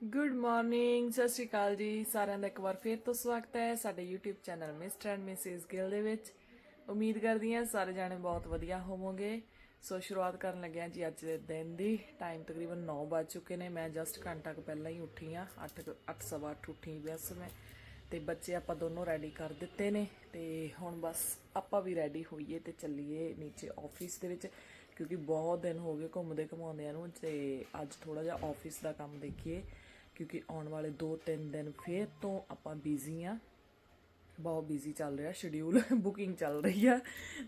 Good morning ਸਤਿ ਸ਼੍ਰੀ ਅਕਾਲ ਜੀ। ਸਾਰਿਆਂ ਦਾ ਇੱਕ ਵਾਰ ਫੇਰ ਤੋਂ ਸਵਾਗਤ ਹੈ ਸਾਡੇ YouTube channel Mr and Mrs Gill ਦੇ ਵਿੱਚ। ਉਮੀਦ ਕਰਦੀ ਹਾਂ ਸਾਰੇ ਜਾਣੇ ਬਹੁਤ ਵਧੀਆ ਹੋਵੋਗੇ। ਸੋ ਸ਼ੁਰੂਆਤ ਕਰਨ ਲੱਗਿਆ ਜੀ ਅੱਜ ਦੇ ਦਿਨ ਦੀ। ਟਾਈਮ ਤਕਰੀਬਨ 9 ਵੱਜ ਚੁੱਕੇ ਨੇ। ਮੈਂ ਜਸਟ ਘੰਟਾ ਕੁ ਪਹਿਲਾਂ ਹੀ ਉੱਠੀ ਆ 8 8:30 ਉੱਠੀ ਬਸ ਮੈਂ। ਤੇ ਬੱਚੇ ਆਪਾਂ ਦੋਨੋਂ ਰੈਡੀ ਕਰ ਦਿੱਤੇ ਨੇ। ਤੇ ਹੁਣ ਬਸ ਆਪਾਂ ਵੀ ਰੈਡੀ ਹੋਈਏ ਤੇ ਚੱਲੀਏ ਨੀਚੇ ਆਫਿਸ ਦੇ ਵਿੱਚ। ਕਿਉਂਕਿ ਬਹੁਤ ਦਿਨ ਹੋ ਗਏ ਘੁੰਮਦੇ ਘਮਾਉਂਦਿਆਂ ਨੂੰ। ਤੇ ਅੱਜ ਥੋੜਾ ਜਿਹਾ ਆਫਿਸ ਦਾ ਕੰਮ ਦੇਖੀਏ। ਕਿਉਂਕਿ ਆਉਣ ਵਾਲੇ 2-3 ਦਿਨ ਫੇਰ ਤੋਂ ਆਪਾਂ ਬਿਜ਼ੀ ਆ। ਬਹੁਤ ਬਿਜ਼ੀ ਚੱਲ ਰਿਹਾ ਸ਼ਡਿਊਲ ਬੁਕਿੰਗ ਚੱਲ ਰਹੀ ਆ।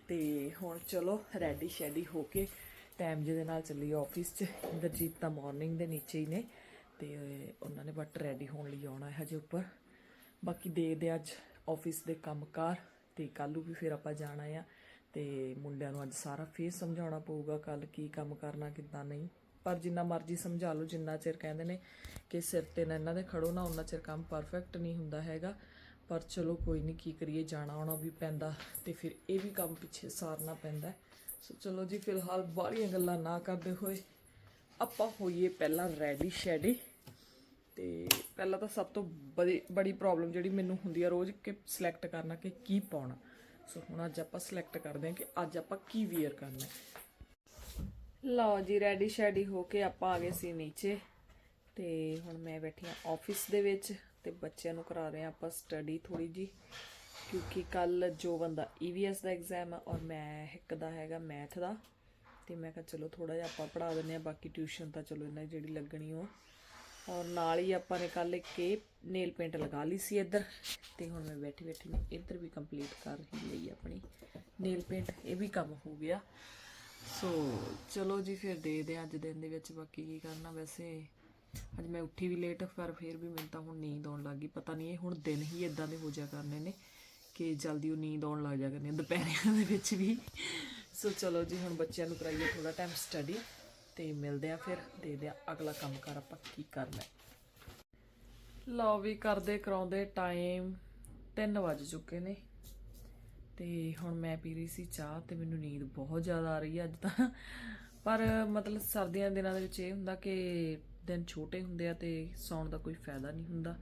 ਤੇ ਹੁਣ ਚਲੋ ਰੈਡੀ ਸ਼ੈਡੀ ਹੋ ਕੇ ਟਾਈਮ ਜਿਹਦੇ ਨਾਲ ਚੱਲੀ ਆਫਿਸ 'ਚ। ਇੰਦਰਜੀਤ ਤਾਂ ਮਾਰਨਿੰਗ ਦੇ ਨੀਚੇ ਹੀ ਨੇ। ਤੇ ਉਹਨਾਂ ਨੇ ਬਟ ਰੈਡੀ ਹੋਣ ਲਈ ਆਉਣਾ ਹੈ ਹਜੇ ਉੱਪਰ। ਬਾਕੀ ਦੇਖਦੇ ਹਾਂ ਅੱਜ ਆਫਿਸ ਦੇ ਕੰਮਕਾਰ। ਤੇ ਕੱਲ੍ਹ ਨੂੰ ਵੀ ਫਿਰ ਆਪਾਂ ਜਾਣਾ ਆ। ਤੇ ਮੁੰਡਿਆਂ ਨੂੰ ਅੱਜ ਸਾਰਾ ਫੇਰ ਸਮਝਾਉਣਾ ਪਊਗਾ ਕੱਲ ਕੀ ਕੰਮ ਕਰਨਾ, ਕਿੱਦਾਂ ਨਹੀਂ। ਪਰ ਜਿੰਨਾ ਮਰਜ਼ੀ ਸਮਝਾ ਲਓ, ਜਿੰਨਾ ਚਿਰ ਕਹਿੰਦੇ ਨੇ ਕਿ ਸਿਰ ਤੇ ਨਾ ਇਹਨਾਂ ਦੇ ਖੜੋ, ਨਾ ਉਹਨਾਂ ਚਿਰ ਕੰਮ ਪਰਫੈਕਟ ਨਹੀਂ ਹੁੰਦਾ ਹੈਗਾ। ਪਰ ਚਲੋ ਕੋਈ ਨਹੀਂ ਕੀ ਕਰੀਏ, ਜਾਣਾ ਆਉਣਾ ਵੀ ਪੈਂਦਾ ਤੇ ਫਿਰ ਇਹ ਵੀ ਕੰਮ ਪਿੱਛੇ ਸਾਰਨਾ ਪੈਂਦਾ ਸੋ ਚਲੋ ਜੀ, ਫਿਲਹਾਲ ਬਾਹਲੀਆਂ ਗੱਲਾਂ ਨਾ ਕਰਦੇ ਹੋਏ ਆਪਾਂ ਹੋਈਏ ਪਹਿਲਾਂ ਰੈਡੀ ਸ਼ੈਡੀ। ਤੇ ਪਹਿਲਾਂ ਤਾਂ ਸਭ ਤੋਂ ਬੜੀ ਬੜੀ ਪ੍ਰੋਬਲਮ ਜਿਹੜੀ ਮੈਨੂੰ ਹੁੰਦੀ ਆ ਰੋਜ਼ ਕਿ ਸਿਲੈਕਟ ਕਰਨਾ ਕਿ ਕੀ ਪਾਉਣਾ। ਸੋ ਹੁਣ ਅੱਜ ਆਪਾਂ ਸਿਲੈਕਟ ਕਰਦੇ ਹਾਂ ਕਿ ਅੱਜ ਆਪਾਂ ਕੀ ਵੇਅਰ ਕਰਨਾ ਲਓ ਜੀ ਰੈਡੀ ਸ਼ੈਡੀ ਹੋ ਕੇ ਆਪਾਂ ਆ ਗਏ ਸੀ ਨੀਚੇ। ਤੇ ਹੁਣ ਮੈਂ ਬੈਠੀ ਆ ਆਫਿਸ ਦੇ ਵਿੱਚ ਤੇ ਬੱਚਿਆਂ ਨੂੰ ਕਰਾ ਰਹੇ ਆ ਆਪਾਂ ਸਟੱਡੀ ਥੋੜੀ ਜੀ ਕਿਉਂਕਿ ਕੱਲ ਜੋ ਬੰਦਾ EVS ਦਾ ਐਗਜ਼ਾਮ ਆ ਔਰ ਮੈਂ ਇੱਕ ਦਾ ਹੈਗਾ ਮੈਥ ਦਾ, ਤੇ ਮੈਂ ਕਿਹਾ ਚਲੋ ਥੋੜਾ ਜਿਹਾ ਆਪਾਂ ਪੜਾ ਦਿੰਦੇ ਆ ਬਾਕੀ ਟਿਊਸ਼ਨ ਤਾਂ ਚਲੋ ਇਹਨਾਂ ਦੀ ਜਿਹੜੀ ਲੱਗਣੀ ਉਹ। ਔਰ ਨਾਲ ਹੀ ਆਪਾਂ ਨੇ ਕੱਲ ਇੱਕ ਇਹ ਨੇਲ ਪੇਂਟ ਲਗਾ ਲਈ ਸੀ ਇੱਧਰ, ਤੇ ਹੁਣ ਮੈਂ ਬੈਠੀ ਬੈਠੀ ਨੇ ਇੱਧਰ ਵੀ ਕੰਪਲੀਟ ਕਰ ਹੀ ਲਈ ਆਪਣੀ ਨੇਲ ਪੇਂਟ ਇਹ ਵੀ ਕੰਮ ਹੋ ਗਿਆ। ਸੋ, ਚਲੋ ਜੀ, ਫਿਰ ਦੇ ਹਾਂ ਅੱਜ ਦਿਨ ਦੇ ਵਿੱਚ ਬਾਕੀ ਕੀ ਕਰਨਾ। ਵੈਸੇ ਅੱਜ ਮੈਂ ਉੱਠੀ ਵੀ ਲੇਟ ਪਰ ਫਿਰ ਵੀ ਮੈਨੂੰ ਤਾਂ ਹੁਣ ਨੀਂਦ ਆਉਣ ਲੱਗੀ ਪਤਾ ਨਹੀਂ ਇਹ ਹੁਣ ਦਿਨ ਹੀ ਇਦਾਂ ਦੇ ਹੋ ਜਾ ਕਰਨੇ ਨੇ ਕਿ ਜਲਦੀ ਉਹ ਨੀਂਦ ਆਉਣ ਲੱਗ ਜਾ ਕਰਨੀ ਦੁਪਹਿਰਿਆਂ ਦੇ ਵਿੱਚ ਵੀ। ਸੋ, ਚਲੋ ਜੀ, ਹੁਣ ਬੱਚਿਆਂ ਨੂੰ ਕਰਾਈਏ ਥੋੜਾ ਟਾਈਮ ਸਟੱਡੀ ਤੇ ਮਿਲਦੇ ਆ ਫਿਰ, ਦੇਖਦੇ ਆ ਅਗਲਾ ਕੰਮ ਕਰ ਆਪਾਂ ਕੀ ਕਰਨਾ ਹੈ। ਲਓ ਵੀ, ਕਰਦੇ ਕਰਾਉਂਦੇ ਟਾਈਮ 3 ਵੱਜ ਚੁੱਕੇ ਨੇ। ਤੇ ਹੁਣ ਮੈਂ ਪੀ ਰਹੀ ਸੀ ਚਾਹ ਤੇ ਮੈਨੂੰ ਨੀਂਦ ਬਹੁਤ ਜ਼ਿਆਦਾ ਆ ਰਹੀ ਹੈ ਅੱਜ ਤਾਂ। ਪਰ ਮਤਲਬ ਸਰਦੀਆਂ ਦੇ ਦਿਨਾਂ ਦੇ ਵਿੱਚ ਇਹ ਹੁੰਦਾ ਕਿ ਦਿਨ ਛੋਟੇ ਹੁੰਦੇ ਆ ਤੇ ਸੌਣ ਦਾ ਕੋਈ ਫਾਇਦਾ ਨਹੀਂ ਹੁੰਦਾ।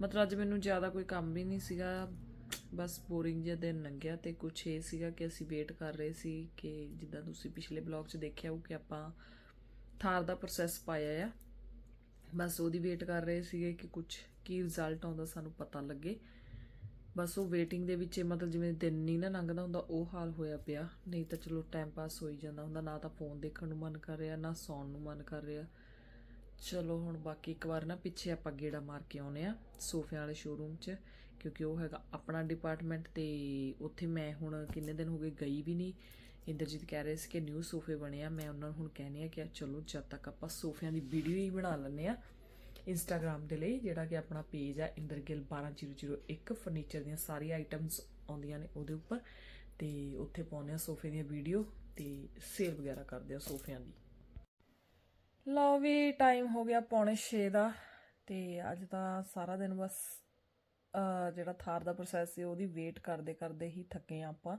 ਮਤਲਬ ਅੱਜ ਮੈਨੂੰ ਜ਼ਿਆਦਾ ਕੋਈ ਕੰਮ ਵੀ ਨਹੀਂ ਸੀਗਾ, ਬਸ ਬੋਰਿੰਗ ਜਿਹਾ ਦਿਨ ਲੰਘਿਆ ਤੇ ਕੁਛ ਇਹ ਸੀਗਾ ਕਿ ਅਸੀਂ ਵੇਟ ਕਰ ਰਹੇ ਸੀ ਕਿ ਜਿੱਦਾਂ ਤੁਸੀਂ ਪਿਛਲੇ ਬਲੌਗ 'ਚ ਦੇਖਿਆ ਹੋ ਕਿ ਆਪਾਂ ਥਾਰ ਦਾ ਪ੍ਰੋਸੈਸ ਪਾਇਆ ਆ। ਬਸ ਉਹਦੀ ਵੇਟ ਕਰ ਰਹੇ ਸੀਗੇ ਕਿ ਕੁਝ ਕੀ ਰਿਜ਼ਲਟ ਆਉਂਦਾ ਸਾਨੂੰ ਪਤਾ ਲੱਗੇ। ਬਸ ਉਹ ਵੇਟਿੰਗ ਦੇ ਵਿੱਚ ਮਤਲਬ ਜਿਵੇਂ ਦਿਨ ਨਹੀਂ ਨਾ ਲੰਘਦਾ ਹੁੰਦਾ, ਉਹ ਹਾਲ ਹੋਇਆ ਪਿਆ। ਨਹੀਂ ਤਾਂ ਚਲੋ ਟਾਈਮ ਪਾਸ ਹੋਈ ਜਾਂਦਾ ਹੁੰਦਾ, ਨਾ ਤਾਂ ਫੋਨ ਦੇਖਣ ਨੂੰ ਮਨ ਕਰ ਰਿਹਾ, ਨਾ ਸੌਣ ਨੂੰ ਮਨ ਕਰ ਰਿਹਾ। ਚਲੋ ਹੁਣ ਬਾਕੀ ਇੱਕ ਵਾਰ ਨਾ ਪਿੱਛੇ ਆਪਾਂ ਗੇੜਾ ਮਾਰ ਕੇ ਆਉਨੇ ਆ ਸੋਫਿਆਂ ਵਾਲੇ ਸ਼ੋਰੂਮ 'ਚ, ਕਿਉਂਕਿ ਉਹ ਹੈਗਾ ਆਪਣਾ ਡਿਪਾਰਟਮੈਂਟ ਤੇ ਉੱਥੇ ਮੈਂ ਹੁਣ ਕਿੰਨੇ ਦਿਨ ਹੋ ਗਏ ਗਈ ਵੀ ਨਹੀਂ। ਇੰਦਰਜੀਤ ਕਹਿ ਰਹੇ ਸੀ ਕਿ ਨਿਊ ਸੋਫੇ ਬਣੇ ਆ, ਮੈਂ ਉਹਨਾਂ ਨੂੰ ਹੁਣ ਕਹਿੰਨੀ ਆ ਕਿ ਚਲੋ ਜਦ ਤੱਕ ਆਪਾਂ ਸੋਫਿਆਂ ਦੀ ਵੀਡੀਓ ਹੀ ਬਣਾ ਲੈਂਦੇ ਆ ਇੰਸਟਾਗ੍ਰam ਦੇ ਲਈ, ਜਿਹੜਾ ਕਿ ਆਪਣਾ ਪੇਜ ਹੈ ਇੰਦਰਗਿਲ 12001 ਫਰਨੀਚਰ ਦੀਆਂ ਸਾਰੀਆਂ ਆਈਟਮਸ ਆਉਂਦੀਆਂ ਨੇ ਉਹਦੇ ਉੱਪਰ, ਤੇ ਉੱਥੇ ਪਾਉਂਦੇ ਆ ਸੋਫੇ ਦੀਆਂ ਵੀਡੀਓ ਤੇ ਸੇਲ ਵਗੈਰਾ ਕਰਦੇ ਆ ਸੋਫਿਆਂ ਦੀ। ਲਓ ਵੀ ਟਾਈਮ ਹੋ ਗਿਆ ਪੌਣੇ 6 ਦਾ, ਤੇ ਅੱਜ ਤਾਂ ਸਾਰਾ ਦਿਨ ਬਸ ਜਿਹੜਾ ਥਾਰ ਦਾ ਪ੍ਰੋਸੈਸ ਸੀ, ਉਹਦੀ ਵੇਟ ਕਰਦੇ ਕਰਦੇ ਹੀ ਥੱਕੇ ਆ ਆਪਾਂ।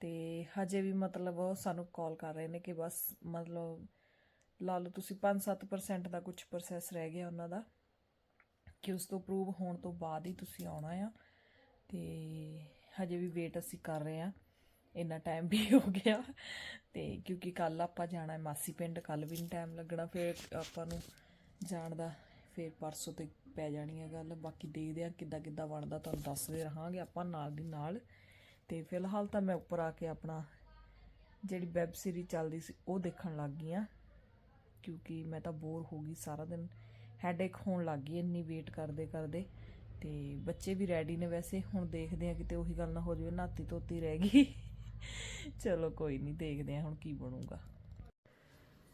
ਤੇ ਹਜੇ ਵੀ ਮਤਲਬ ਸਾਨੂੰ ਕਾਲ ਕਰ ਰਹੇ ਨੇ ਕਿ ਬਸ ਮਤਲਬ ਲਾ ਲਓ ਤੁਸੀਂ 5-7% ਦਾ ਕੁਝ ਪ੍ਰੋਸੈਸ ਰਹਿ ਗਿਆ ਉਹਨਾਂ ਦਾ, ਕਿ ਉਸ ਤੋਂ ਅਪਰੂਵ ਹੋਣ ਤੋਂ ਬਾਅਦ ਹੀ ਤੁਸੀਂ ਆਉਣਾ ਆ। ਤੇ ਹਜੇ ਵੀ ਵੇਟ ਅਸੀਂ ਕਰ ਰਹੇ ਆ। ਇੰਨਾ ਟਾਈਮ ਵੀ ਹੋ ਗਿਆ। ਤੇ ਕਿਉਂਕਿ ਕੱਲ ਆਪਾਂ ਜਾਣਾ ਹੈ ਮਾਸੀ ਪਿੰਡ ਕੱਲ ਵੀ ਨਹੀਂ ਟਾਈਮ ਲੱਗਣਾ, ਫਿਰ ਆਪਾਂ ਨੂੰ ਜਾਣ ਦਾ, ਫਿਰ ਪਰਸੋਂ ਤੇ ਪੈ ਜਾਣੀ ਹੈ ਗੱਲ। ਬਾਕੀ ਦੇਖਦੇ ਆ ਕਿੱਦਾਂ ਕਿੱਦਾਂ ਬਣਦਾ, ਤੁਹਾਨੂੰ ਦੱਸਦੇ ਰਹਾਂਗੇ ਆਪਾਂ ਨਾਲ ਦੀ ਨਾਲ। ਤੇ ਫਿਲਹਾਲ ਤਾਂ ਮੈਂ ਉੱਪਰ ਆ ਕੇ ਆਪਣਾ ਜਿਹੜੀ ਵੈਬ ਸੀਰੀਜ਼ ਚੱਲਦੀ ਸੀ, ਉਹ ਦੇਖਣ ਲੱਗ ਗਈ ਆ। ਕਿਉਂਕਿ ਮੈਂ ਤਾਂ ਬੋਰ ਹੋ ਗਈ ਸਾਰਾ ਦਿਨ। ਹੈਡੇਕ ਹੋਣ ਲੱਗ ਗਈ, ਇੰਨੀ ਵੇਟ ਕਰਦੇ ਕਰਦੇ। ਤੇ ਬੱਚੇ ਵੀ ਰੈਡੀ ਨੇ ਵੈਸੇ। ਹੁਣ ਦੇਖਦੇ ਆ ਕਿਤੇ ਉਹੀ ਗੱਲ ਨਾ ਹੋ ਜਾਵੇ, ਨਾਤੀ ਧੋਤੀ ਰਹਿ ਗਈ। ਚਲੋ ਕੋਈ ਨਹੀਂ ਦੇਖਦੇ ਆ ਹੁਣ ਕੀ ਬਣੂਗਾ।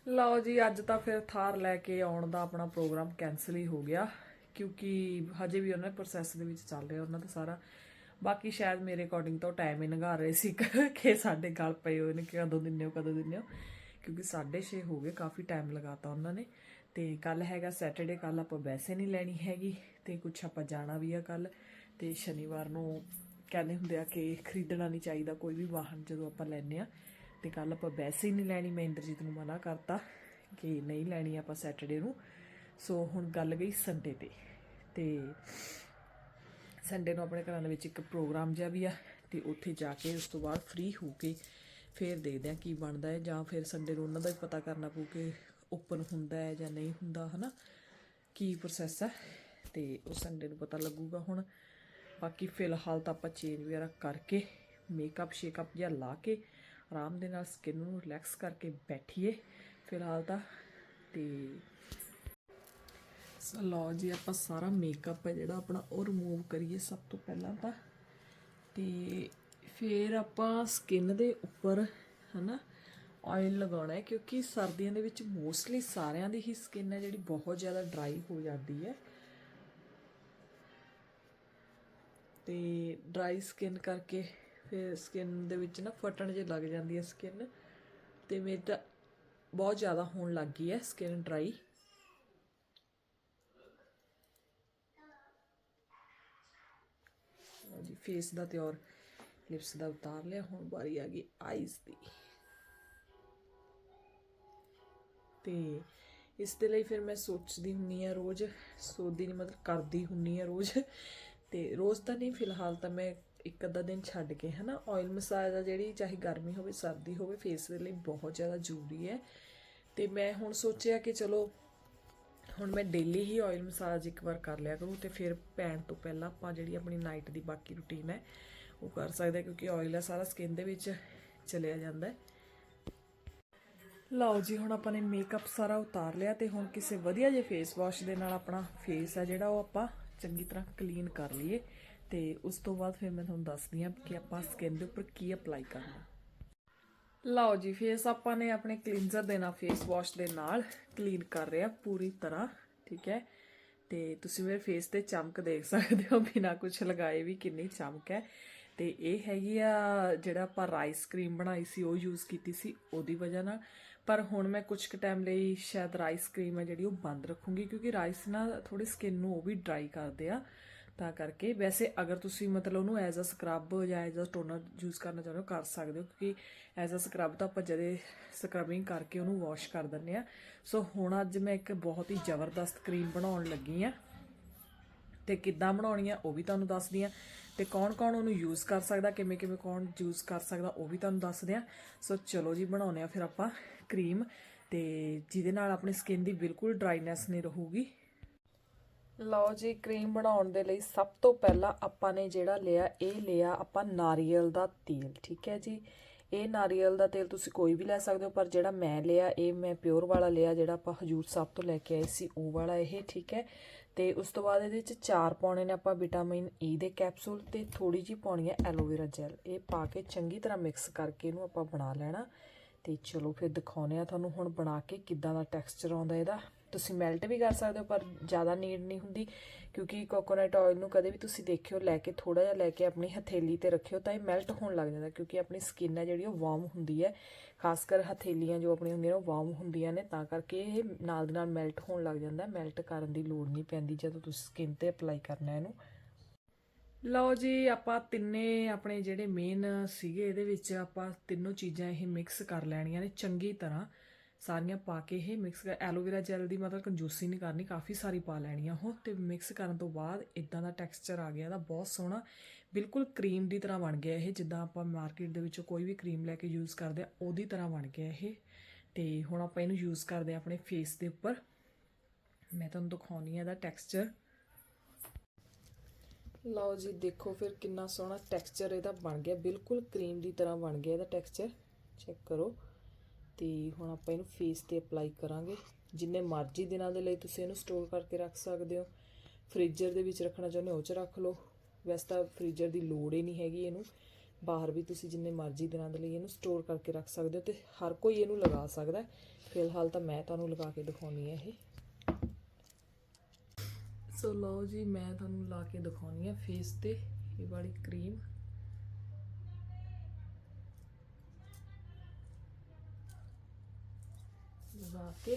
ਲਓ ਜੀ, ਅੱਜ ਤਾਂ ਫਿਰ ਥਾਰ ਲੈ ਕੇ ਆਉਣ ਦਾ ਆਪਣਾ ਪ੍ਰੋਗਰਾਮ ਕੈਨਸਲ ਹੀ ਹੋ ਗਿਆ। ਕਿਉਂਕਿ ਹਜੇ ਵੀ ਉਹਨਾਂ ਦੇ ਪ੍ਰੋਸੈਸ ਦੇ ਵਿੱਚ ਚੱਲ ਰਿਹਾ ਉਹਨਾਂ ਦਾ ਸਾਰਾ। ਬਾਕੀ ਸ਼ਾਇਦ ਮੇਰੇ ਅਕੋਰਡਿੰਗ ਤਾਂ ਟਾਈਮ ਹੀ ਲੰਘਾ ਰਹੇ ਸੀ ਕਿ ਸਾਡੇ ਗਲ ਪਏ ਹੋਏ ਨੇ, ਕਿ ਕਦੋਂ ਦਿੰਨੇ ਹੋ, ਕਦੋਂ ਦਿੰਨੇ ਹੋ। ਕਿਉਂਕਿ 6:30 ਹੋ ਗਏ, ਕਾਫੀ ਟਾਈਮ ਲਗਾਤਾ ਉਹਨਾਂ ਨੇ। ਤੇ ਕੱਲ ਹੈਗਾ ਸੈਟਰਡੇ ਕੱਲ ਆਪਾਂ ਵੈਸੇ ਨਹੀਂ ਲੈਣੀ ਹੈਗੀ, ਤੇ ਕੁਝ ਆਪਾਂ ਜਾਣਾ ਵੀ ਆ ਕੱਲ ਤੇ ਸ਼ਨੀਵਾਰ ਨੂੰ ਕਹਿੰਦੇ ਹੁੰਦੇ ਆ ਕਿ ਖਰੀਦਣਾ ਨਹੀਂ ਚਾਹੀਦਾ ਕੋਈ ਵੀ ਵਾਹਨ ਜਦੋਂ ਆਪਾਂ ਲੈਨੇ ਆ। ਤੇ ਕੱਲ ਆਪਾਂ ਵੈਸੇ ਹੀ ਨਹੀਂ ਲੈਣੀ, ਮੈਂ ਇੰਦਰਜੀਤ ਨੂੰ ਮਨਾ ਕਰਤਾ ਕਿ ਨਹੀਂ ਲੈਣੀ ਆਪਾਂ ਸੈਟਰਡੇ ਨੂੰ। ਸੋ ਹੁਣ ਗੱਲ ਗਈ ਸੰਡੇ ਤੇ। ਤੇ ਸੰਡੇ ਨੂੰ ਆਪਣੇ ਘਰਾਂ ਦੇ ਵਿੱਚ ਇੱਕ ਪ੍ਰੋਗਰਾਮ ਜਿਹਾ ਵੀ ਆ, ਤੇ ਉੱਥੇ ਜਾ ਕੇ ਉਸ ਤੋਂ ਬਾਅਦ ਫ੍ਰੀ ਹੋ ਕੇ ਫਿਰ ਦੇਖਦੇ ਆ ਕੀ ਬਣਦਾ ਹੈ ਜਾਂ ਫਿਰ ਸੰਡੇ ਨੂੰ ਉਹਨਾਂ ਦਾ ਵੀ ਪਤਾ ਕਰਨਾ ਪਊ ਕਿ ਓਪਨ ਹੁੰਦਾ ਹੈ ਜਾਂ ਨਹੀਂ ਹੁੰਦਾ, ਹਨਾ? ਕੀ ਪ੍ਰੋਸੈਸ ਹੈ? ਤੇ ਉਹ ਸੰਡੇ ਨੂੰ ਪਤਾ ਲੱਗੂਗਾ ਹੁਣ। ਬਾਕੀ ਫਿਲਹਾਲ ਤਾਂ ਆਪਾਂ ਚੇਂਜ ਵਗੈਰਾ ਕਰਕੇ ਮੇਕਅਪ ਸ਼ੇਕਅਪ ਜਾਂ ਲਾ ਕੇ ਆਰਾਮ ਦੇ ਨਾਲ ਸਕਿਨ ਨੂੰ ਰਿਲੈਕਸ ਕਰਕੇ ਬੈਠੀਏ ਫਿਲਹਾਲ ਤਾਂ। ਤੇ ਲਓ ਜੀ, ਆਪਾਂ ਸਾਰਾ ਮੇਕਅਪ ਹੈ ਜਿਹੜਾ ਆਪਣਾ, ਉਹ ਰਿਮੂਵ ਕਰੀਏ ਸਭ ਤੋਂ ਪਹਿਲਾਂ ਤਾਂ। ਤੇ ਫਿਰ ਆਪਾਂ ਸਕਿਨ ਦੇ ਉੱਪਰ, ਹਨਾ ਆਇਲ ਲਗਾਉਣਾ ਹੈ, ਕਿਉਂਕਿ ਸਰਦੀਆਂ ਦੇ ਵਿੱਚ ਮੋਸਟਲੀ ਸਾਰਿਆਂ ਦੀ ਹੀ ਸਕਿਨ ਹੈ, ਜਿਹੜੀ ਬਹੁਤ ਜ਼ਿਆਦਾ ਡਰਾਈ ਹੋ ਜਾਂਦੀ ਹੈ। ਤੇ ਡਰਾਈ ਸਕਿਨ ਕਰਕੇ ਫਿਰ ਸਕਿਨ ਦੇ ਵਿੱਚ ਨਾ ਫਟਣ ਜੇ ਲੱਗ ਜਾਂਦੀ ਹੈ ਸਕਿਨ ਤੇ ਮੇਰੀ ਤਾਂ ਬਹੁਤ ਜ਼ਿਆਦਾ ਹੋਣ ਲੱਗ ਗਈ ਹੈ ਸਕਿਨ ਡਰਾਈ ਜੀ ਫੇਸ ਦਾ ਤੇ ਔਰ ਲਿਪਸ ਦਾ ਉਤਾਰ ਲਿਆ, ਹੁਣ ਵਾਰੀ ਆ ਗਈ ਆਈਜ਼ ਦੀ। ਤੇ ਇਸ ਦੇ ਲਈ ਫਿਰ ਮੈਂ ਸੋਚਦੀ ਹੁੰਨੀ ਆ ਰੋਜ਼, ਸੋਚਦੀ ਨਹੀਂ ਮਤਲਬ ਕਰਦੀ ਹੁੰਨੀ ਆ ਰੋਜ਼। ਤੇ ਰੋਜ਼ ਤਾਂ ਨਹੀਂ, ਫਿਲਹਾਲ ਤਾਂ ਮੈਂ ਇੱਕ ਅੱਧਾ ਦਿਨ ਛੱਡ ਕੇ ਹਨਾ ਆਇਲ ਮਸਾਜ ਆ ਜਿਹੜੀ, ਚਾਹੇ ਗਰਮੀ ਹੋਵੇ, ਸਰਦੀ ਹੋਵੇ ਫੇਸ ਦੇ ਲਈ ਬਹੁਤ ਜ਼ਿਆਦਾ ਜ਼ਰੂਰੀ ਹੈ। ਤੇ ਮੈਂ ਹੁਣ ਸੋਚਿਆ ਕਿ ਚਲੋ, ਹੁਣ ਮੈਂ ਡੇਲੀ ਹੀ ਆਇਲ ਮਸਾਜ ਇੱਕ ਵਾਰ ਕਰ ਲਿਆ ਕਰੂੰ ਤੇ ਫਿਰ ਪੈਣ ਤੋਂ ਪਹਿਲਾਂ ਆਪਾਂ ਜਿਹੜੀ ਆਪਣੀ ਨਾਈਟ ਦੀ ਬਾਕੀ ਰੁਟੀਨ ਹੈ ਉਹ ਕਰ ਸਕਦੇ ਕਿਉਂਕਿ ਆਇਲ ਆ, ਸਾਰਾ ਸਕਿਨ ਦੇ ਵਿੱਚ ਚਲਿਆ ਜਾਂਦਾ ਲਓ ਜੀ, ਹੁਣ ਆਪਾਂ ਨੇ ਮੇਕਅਪ ਸਾਰਾ ਉਤਾਰ ਲਿਆ ਤੇ ਹੁਣ ਕਿਸੇ ਵਧੀਆ ਜਿਹੇ ਫੇਸ ਵਾਸ਼ ਦੇ ਨਾਲ ਆਪਣਾ ਫੇਸ ਆ ਜਿਹੜਾ, ਉਹ ਆਪਾਂ ਚੰਗੀ ਤਰ੍ਹਾਂ ਕਲੀਨ ਕਰ ਲਈਏ। ਤੇ ਉਸ ਤੋਂ ਬਾਅਦ ਫਿਰ ਮੈਂ ਤੁਹਾਨੂੰ ਦੱਸਦੀ ਹਾਂ ਕਿ ਆਪਾਂ ਸਕਿਨ ਦੇ ਉੱਪਰ ਕੀ ਅਪਲਾਈ ਕਰਨਾ ਲਓ ਜੀ ਫੇਸ ਆਪਾਂ ਨੇ ਆਪਣੇ ਕਲੀਨਜ਼ਰ ਦੇ ਨਾਲ ਫੇਸ ਵਾਸ਼ ਦੇ ਨਾਲ ਕਲੀਨ ਕਰ ਰਿਹਾ ਪੂਰੀ ਤਰ੍ਹਾਂ, ਠੀਕ ਹੈ? ਤੇ ਤੁਸੀਂ ਮੇਰੇ ਫੇਸ ਤੇ ਚਮਕ ਦੇਖ ਸਕਦੇ ਹੋ, ਬਿਨਾ ਕੁਝ ਲਗਾਏ ਵੀ ਕਿੰਨੀ ਚਮਕ ਹੈ। ਤੇ ਇਹ ਹੈਗੀ ਆ ਜਿਹੜਾ ਆਪਾਂ ਰਾਈਸ ਕਰੀਮ ਬਣਾਈ ਸੀ, ਉਹ ਯੂਜ਼ ਕੀਤੀ ਸੀ, ਉਹਦੀ ਵਜ੍ਹਾ ਨਾਲ। ਪਰ ਹੁਣ ਮੈਂ ਕੁਝ ਕੁ ਟਾਈਮ ਲਈ ਸ਼ਾਇਦ ਰਾਈਸ ਕਰੀਮ ਹੈ ਜਿਹੜੀ, ਉਹ ਬੰਦ ਰੱਖੂੰਗੀ, ਕਿਉਂਕਿ ਰਾਈਸ ਨਾ ਥੋੜੀ ਸਕਿਨ ਨੂੰ ਉਹ ਵੀ ਡਰਾਈ ਕਰਦੇ ਆ। ਤਾਂ ਕਰਕੇ ਵੈਸੇ ਅਗਰ ਤੁਸੀਂ ਮਤਲਬ ਉਹਨੂੰ ਐਜ਼ ਅ ਸਕਰਬ ਜਾਂ ਐਜ਼ ਅ ਟੋਨਰ ਯੂਜ਼ ਕਰਨਾ ਚਾਹੁੰਦੇ ਹੋ, ਕਰ ਸਕਦੇ ਹੋ, ਕਿਉਂਕਿ ਐਜ਼ ਅ ਸਕਰਬ ਤਾਂ ਆਪਾਂ ਜਦੇ ਸਕਰਬਿੰਗ ਕਰਕੇ ਉਹਨੂੰ ਵਾਸ਼ ਕਰ ਦਿੰਨੇ ਆ। ਸੋ ਹੁਣ ਅੱਜ ਮੈਂ ਇੱਕ ਬਹੁਤ ਹੀ ਜ਼ਬਰਦਸਤ ਕਰੀਮ ਬਣਾਉਣ ਲੱਗੀ ਆ। ਤੇ ਕਿੱਦਾਂ ਬਣਾਉਣੀ ਆ, ਉਹ ਵੀ ਤੁਹਾਨੂੰ ਦੱਸਦੀ ਆ। ਤੇ ਕੌਣ-ਕੌਣ ਉਹਨੂੰ ਯੂਜ਼ ਕਰ ਸਕਦਾ ਕਿਵੇਂ-ਕਿਵੇਂ ਕੌਣ ਯੂਜ਼ ਕਰ ਸਕਦਾ, ਉਹ ਵੀ ਤੁਹਾਨੂੰ ਦੱਸਦੇ ਆ ਸੋ ਚਲੋ ਜੀ ਬਣਾਉਨੇ ਆ ਫਿਰ ਆਪਾਂ ਕਰੀਮ ਤੇ ਜਿਹਦੇ ਨਾਲ ਆਪਣੀ ਸਕਿਨ ਦੀ ਬਿਲਕੁਲ ਡਰਾਈਨੈਸ ਨਹੀਂ ਰਹੂਗੀ। ਲਓ ਜੀ ਕਰੀਮ ਬਣਾਉਣ ਦੇ ਲਈ ਸਭ ਤੋਂ ਪਹਿਲਾਂ ਆਪਾਂ ਨੇ ਜਿਹੜਾ ਲਿਆ, ਇਹ ਲਿਆ ਆਪਾਂ ਨਾਰੀਅਲ ਦਾ ਤੇਲ, ਠੀਕ ਹੈ ਜੀ। ਇਹ ਨਾਰੀਅਲ ਦਾ ਤੇਲ ਤੁਸੀਂ ਕੋਈ ਵੀ ਲੈ ਸਕਦੇ ਹੋ, ਪਰ ਜਿਹੜਾ ਮੈਂ ਲਿਆ, ਇਹ ਮੈਂ ਪਿਓਰ ਵਾਲਾ ਲਿਆ, ਜਿਹੜਾ ਆਪਾਂ ਹਜੂਰ ਸਾਹਿਬ ਤੋਂ ਲੈ ਕੇ ਆਏ ਸੀ, ਉਹ ਵਾਲਾ ਇਹ, ਠੀਕ ਹੈ। ਤੇ ਉਸ ਤੋਂ ਬਾਅਦ ਇਹਦੇ ਵਿੱਚ ਚਾਰ ਪਾਉਣੇ ਨੇ ਆਪਾਂ ਵਿਟਾਮਿਨ ਈ e ਦੇ ਕੈਪਸੂਲ ਤੇ ਥੋੜੀ ਜੀ ਪਾਉਣੀ ਹੈ ਐਲੋਵੇਰਾ ਜੈਲ ਇਹ ਪਾ ਕੇ ਚੰਗੀ ਤਰ੍ਹਾਂ ਮਿਕਸ ਕਰਕੇ ਇਹਨੂੰ ਆਪਾਂ ਬਣਾ ਲੈਣਾ। ਤੇ ਚਲੋ ਫਿਰ ਦਿਖਾਉਨੇ ਆ ਤੁਹਾਨੂੰ ਹੁਣ ਬਣਾ ਕੇ ਕਿੱਦਾਂ ਦਾ ਟੈਕਸਚਰ ਆਉਂਦਾ ਇਹਦਾ। ਤੁਸੀਂ ਮੈਲਟ ਵੀ ਕਰ ਸਕਦੇ ਹੋ, ਪਰ ਜ਼ਿਆਦਾ ਨੀਡ ਨਹੀਂ ਹੁੰਦੀ, ਕਿਉਂਕਿ ਕੋਕੋਨਟ ਆਇਲ ਨੂੰ ਕਦੇ ਵੀ ਤੁਸੀਂ ਦੇਖਿਓ, ਲੈ ਕੇ ਥੋੜਾ ਜਿਹਾ ਲੈ ਕੇ ਆਪਣੀ ਹਥੇਲੀ ਤੇ ਰੱਖਿਓ, ਤਾਂ ਇਹ ਮੈਲਟ ਹੋਣ ਲੱਗ ਜਾਂਦਾ, ਕਿਉਂਕਿ ਆਪਣੀ ਸਕਿਨ ਹੈ ਜਿਹੜੀ, ਉਹ ਵਾਰਮ ਹੁੰਦੀ ਹੈ। ਖਾਸ ਕਰ ਹਥੇਲੀਆਂ ਜੋ ਆਪਣੀਆਂ ਹੁੰਦੀਆਂ ਨੇ, ਉਹ ਵਾਰਮ ਹੁੰਦੀਆਂ ਨੇ, ਤਾਂ ਕਰਕੇ ਇਹ ਨਾਲ ਦੇ ਨਾਲ ਮੈਲਟ ਹੋਣ ਲੱਗ ਜਾਂਦਾ ਮੈਲਟ ਕਰਨ ਦੀ ਲੋੜ ਨਹੀਂ ਪੈਂਦੀ ਜਦੋਂ ਤੁਸੀਂ ਸਕਿਨ ਤੇ ਅਪਲਾਈ ਕਰਨਾ ਇਹਨੂੰ। ਲਓ ਜੀ, ਆਪਾਂ ਤਿੰਨੇ ਆਪਣੇ ਜਿਹੜੇ ਮੇਨ ਸੀਗੇ, ਇਹਦੇ ਵਿੱਚ ਆਪਾਂ ਤਿੰਨੋਂ ਚੀਜ਼ਾਂ ਇਹ ਮਿਕਸ ਕਰ ਲੈਣੀਆਂ ਨੇ ਚੰਗੀ ਤਰ੍ਹਾਂ। ਸਾਰੀਆਂ ਪਾ ਕੇ ਇਹ ਮਿਕਸ ਕਰ, ਐਲੋਵੇਰਾ ਜੈਲ ਦੀ ਮਤਲਬ ਕੰਜੂਸੀ ਨਹੀਂ ਕਰਨੀ, ਕਾਫੀ ਸਾਰੀ ਪਾ ਲੈਣੀਆਂ ਉਹ ਤੇ ਮਿਕਸ ਕਰਨ ਤੋਂ ਬਾਅਦ ਇਦਾਂ ਦਾ ਟੈਕਸਚਰ ਆ ਗਿਆ, ਇਹਦਾ ਬਹੁਤ ਸੋਹਣਾ, ਬਿਲਕੁਲ ਕਰੀਮ ਦੀ ਤਰ੍ਹਾਂ ਬਣ ਗਿਆ ਇਹ, ਜਿੱਦਾਂ ਆਪਾਂ ਮਾਰਕੀਟ ਦੇ ਵਿੱਚੋਂ ਕੋਈ ਵੀ ਕਰੀਮ ਲੈ ਕੇ ਯੂਜ਼ ਕਰਦੇ ਆ, ਉਹਦੀ ਤਰ੍ਹਾਂ ਬਣ ਗਿਆ ਇਹ ਤੇ ਹੁਣ ਆਪਾਂ ਇਹਨੂੰ ਯੂਜ਼ ਕਰਦੇ ਆ ਆਪਣੇ ਫੇਸ ਦੇ ਉੱਪਰ। ਮੈਂ ਤੁਹਾਨੂੰ ਦਿਖਾਉਣੀ ਆ ਇਹਦਾ ਟੈਕਸਚਰ ਲਓ ਜੀ, ਦੇਖੋ ਫਿਰ ਕਿੰਨਾ ਸੋਹਣਾ ਟੈਕਸਚਰ ਇਹਦਾ ਬਣ ਗਿਆ, ਬਿਲਕੁਲ ਕਰੀਮ ਦੀ ਤਰ੍ਹਾਂ ਬਣ ਗਿਆ ਇਹਦਾ ਟੈਕਸਚਰ ਚੈੱਕ ਕਰੋ। ਤੇ ਹੁਣ ਆਪਾਂ ਇਹਨੂੰ ਫੇਸ ਤੇ ਅਪਲਾਈ ਕਰਾਂਗੇ। ਜਿੰਨੇ ਮਰਜ਼ੀ ਦਿਨਾਂ ਦੇ ਲਈ ਤੁਸੀਂ ਇਹਨੂੰ ਸਟੋਰ ਕਰਕੇ ਰੱਖ ਸਕਦੇ ਹੋ। ਫ੍ਰੀਜ਼ਰ ਦੇ ਵਿੱਚ ਰੱਖਣਾ ਚਾਹੁੰਦੇ ਹੋ ਉਹ ਚ ਰੱਖ ਲਓ। ਵੈਸੇ ਤਾਂ ਫ੍ਰੀਜ਼ਰ ਦੀ ਲੋੜ ਹੀ ਨਹੀਂ ਹੈਗੀ ਇਹਨੂੰ। ਬਾਹਰ ਵੀ ਤੁਸੀਂ ਜਿੰਨੇ ਮਰਜ਼ੀ ਦਿਨਾਂ ਦੇ ਲਈ ਇਹਨੂੰ ਸਟੋਰ ਕਰਕੇ ਰੱਖ ਸਕਦੇ ਹੋ ਤੇ ਹਰ ਕੋਈ ਇਹਨੂੰ ਲਗਾ ਸਕਦਾ ਫਿਲਹਾਲ ਤਾਂ ਮੈਂ ਤੁਹਾਨੂੰ ਲਗਾ ਕੇ ਦਿਖਾਉਣੀ ਹੈ ਇਹ। ਸੋ ਲਓ ਜੀ, ਮੈਂ ਤੁਹਾਨੂੰ ਲਾ ਕੇ ਦਿਖਾਉਣੀ ਹੈ ਫੇਸ ਤੇ। ਇਹ ਵਾਲੀ ਕਰੀਮ ਲਗਾ ਕੇ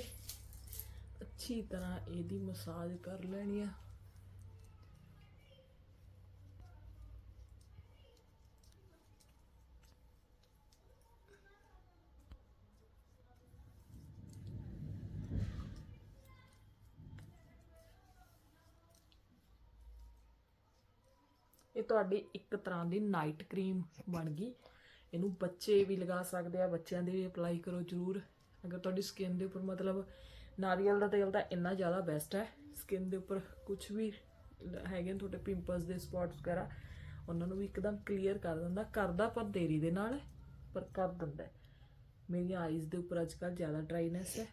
ਅੱਛੀ ਤਰ੍ਹਾਂ ਇਹਦੀ ਮਸਾਜ ਕਰ ਲੈਣੀ ਆ। ਤੁਹਾਡੀ ਇੱਕ ਤਰ੍ਹਾਂ ਦੀ ਨਾਈਟ ਕਰੀਮ ਬਣ ਗਈ। ਇਹਨੂੰ ਬੱਚੇ ਵੀ ਲਗਾ ਸਕਦੇ ਆ, ਬੱਚਿਆਂ ਦੇ ਵੀ ਅਪਲਾਈ ਕਰੋ ਜਰੂਰ। ਅਗਰ ਤੁਹਾਡੀ ਸਕਿਨ ਦੇ ਉੱਪਰ ਮਤਲਬ ਨਾਰੀਅਲ ਦਾ ਤੇਲ ਤਾਂ ਇੰਨਾ ਜ਼ਿਆਦਾ ਬੈਸਟ ਹੈ ਸਕਿਨ ਦੇ ਉੱਪਰ ਕੁਝ ਵੀ ਹੈਗੇ ਨੇ ਤੁਹਾਡੇ ਪਿੰਪਲਸ ਦੇ ਸਪੌਟਸ ਵਗੈਰਾ ਉਹਨਾਂ ਨੂੰ ਵੀ ਇੱਕਦਮ ਕਲੀਅਰ ਕਰ ਦਿੰਦਾ। ਕਰਦਾ ਪਰ ਦੇਰੀ ਦੇ ਨਾਲ ਹੈ, ਪਰ ਕਰ ਦਿੰਦਾ ਮੇਰੀਆਂ ਆਈਜ਼ ਦੇ ਉੱਪਰ ਅੱਜ ਕੱਲ੍ਹ ਜ਼ਿਆਦਾ ਡਰਾਈਨੈਸ ਹੈ।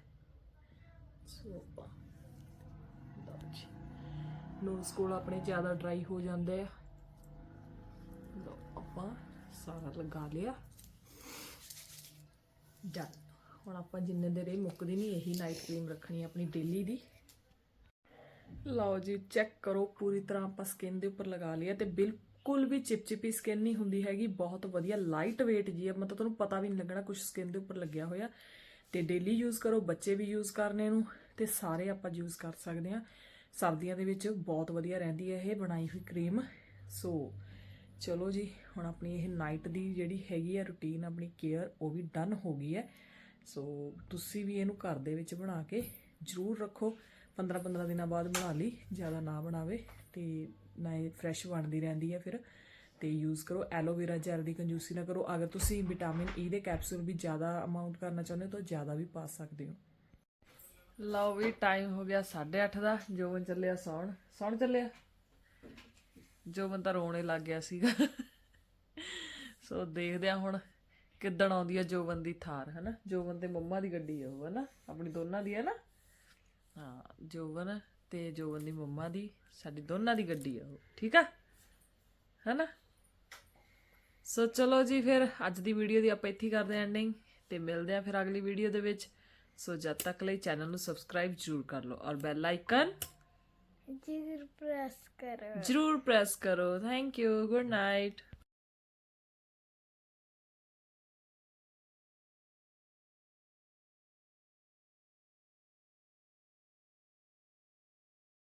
ਸੋ ਆਪਾਂ ਨੋਜ਼ ਕੋਲ ਆਪਣੇ ਜ਼ਿਆਦਾ ਡਰਾਈ ਹੋ ਜਾਂਦੇ ਆ। ਲਓ ਆਪਾਂ ਸਾਰਾ ਲਗਾ ਲਿਆ। ਡਨ ਹੁਣ ਆਪਾਂ ਜਿੰਨੇ ਦੇਰ ਇਹ ਮੁੱਕਦੀ ਨਹੀਂ, ਇਹੀ ਨਾਈਟ ਕਰੀਮ ਰੱਖਣੀ ਆਪਣੀ ਡੇਲੀ ਦੀ। ਲਓ ਜੀ ਚੈੱਕ ਕਰੋ, ਪੂਰੀ ਤਰ੍ਹਾਂ ਆਪਾਂ ਸਕਿਨ ਦੇ ਉੱਪਰ ਲਗਾ ਲਿਆ ਤੇ ਬਿਲਕੁਲ ਵੀ ਚਿਪਚਿਪੀ ਸਕਿਨ ਨਹੀਂ ਹੁੰਦੀ ਹੈਗੀ, ਬਹੁਤ ਵਧੀਆ ਲਾਈਟ weight ਜੀ ਹੈ ਮਤਲਬ ਤੁਹਾਨੂੰ ਪਤਾ ਵੀ ਨਹੀਂ ਲੱਗਣਾ ਕੁਝ ਸਕਿਨ ਦੇ ਉੱਪਰ ਲੱਗਿਆ ਹੋਇਆ। ਤੇ ਡੇਲੀ ਯੂਜ਼ ਕਰੋ, ਬੱਚੇ ਵੀ ਯੂਜ਼ ਕਰਨੇ ਨੂੰ ਤੇ ਸਾਰੇ ਆਪਾਂ ਯੂਜ਼ ਕਰ ਸਕਦੇ ਹਾਂ ਸਰਦੀਆਂ ਦੇ ਵਿੱਚ ਬਹੁਤ ਵਧੀਆ ਰਹਿੰਦੀ ਹੈ ਇਹ ਬਣਾਈ ਹੋਈ ਕਰੀਮ ਸੋ ਚਲੋ ਜੀ, ਹੁਣ ਆਪਣੀ ਇਹ ਨਾਈਟ ਦੀ ਜਿਹੜੀ ਹੈਗੀ ਆ ਰੁਟੀਨ ਆਪਣੀ ਕੇਅਰ ਉਹ ਵੀ ਡਨ ਹੋ ਗਈ ਹੈ। ਸੋ ਤੁਸੀਂ ਵੀ ਇਹਨੂੰ ਘਰ ਦੇ ਵਿੱਚ ਬਣਾ ਕੇ ਜ਼ਰੂਰ ਰੱਖੋ। 15 15 ਦਿਨਾਂ ਬਾਅਦ ਬਣਾ ਲਈ, ਜ਼ਿਆਦਾ ਨਾ ਬਣਾਵੇ ਤੇ ਨਾ ਇਹ ਫਰੈਸ਼ ਬਣਦੀ ਰਹਿੰਦੀ ਹੈ ਫਿਰ। ਤੇ ਯੂਜ਼ ਕਰੋ ਐਲੋਵੇਰਾ ਜੈਲ ਦੀ ਕੰਜੂਸੀ ਨਾ ਕਰੋ। ਅਗਰ ਤੁਸੀਂ ਵਿਟਾਮਿਨ ਈ e ਦੇ ਕੈਪਸੂਲ ਵੀ ਜ਼ਿਆਦਾ ਅਮਾਉਂਟ ਕਰਨਾ ਚਾਹੁੰਦੇ ਹੋ ਤਾਂ ਜ਼ਿਆਦਾ ਵੀ ਪਾ ਸਕਦੇ ਹੋ। ਲਓ ਵੀ ਟਾਈਮ ਹੋ ਗਿਆ 8:30 ਦਾ, ਜੋਬਨ ਚੱਲਿਆ ਸੌਣ। ਸੌਣ ਚੱਲਿਆ? ਜੋਬਨ ਤਾਂ ਰੋਣੇ ਲੱਗ ਗਿਆ ਸੀਗਾ। ਸੋ ਦੇਖਦੇ ਆ ਹੁਣ ਕਿੱਦਣ ਆਉਂਦੀ ਆ ਜੋਬਨ ਦੀ ਥਾਰ ਹਨਾ? ਜੋਬਨ ਤੇ ਮੰਮਾ ਦੀ ਗੱਡੀ ਆ ਉਹ ਹਨਾ? ਆਪਣੀ ਦੋਨਾਂ ਦੀ ਹੈ ਨਾ ਹਾਂ ਜੋਬਨ ਤੇ ਜੋਬਨ ਦੀ ਮੰਮਾ ਦੀ ਸਾਡੀ ਦੋਨਾਂ ਦੀ ਗੱਡੀ ਆ ਉਹ ਠੀਕ ਆ? ਹੈਨਾ? ਸੋ ਚਲੋ ਜੀ ਫਿਰ ਅੱਜ ਦੀ ਵੀਡੀਓ ਦੀ ਆਪਾਂ ਇੱਥੇ ਹੀ ਕਰਦੇ ਐਂਡਿੰਗ ਤੇ ਮਿਲਦੇ ਆ ਫਿਰ ਅਗਲੀ ਵੀਡੀਓ ਦੇ ਵਿੱਚ। ਸੋ ਜਦ ਤੱਕ ਲਈ ਚੈਨਲ ਨੂੰ ਸਬਸਕ੍ਰਾਈਬ ਜ਼ਰੂਰ ਕਰ ਲਓ ਔਰ ਬੈਲ ਆਈਕਨ ਜ਼ਰੂਰ ਪ੍ਰੈਸ ਕਰੋ। ਜ਼ਰੂਰ ਪ੍ਰੈਸ ਕਰੋ। Thank you good night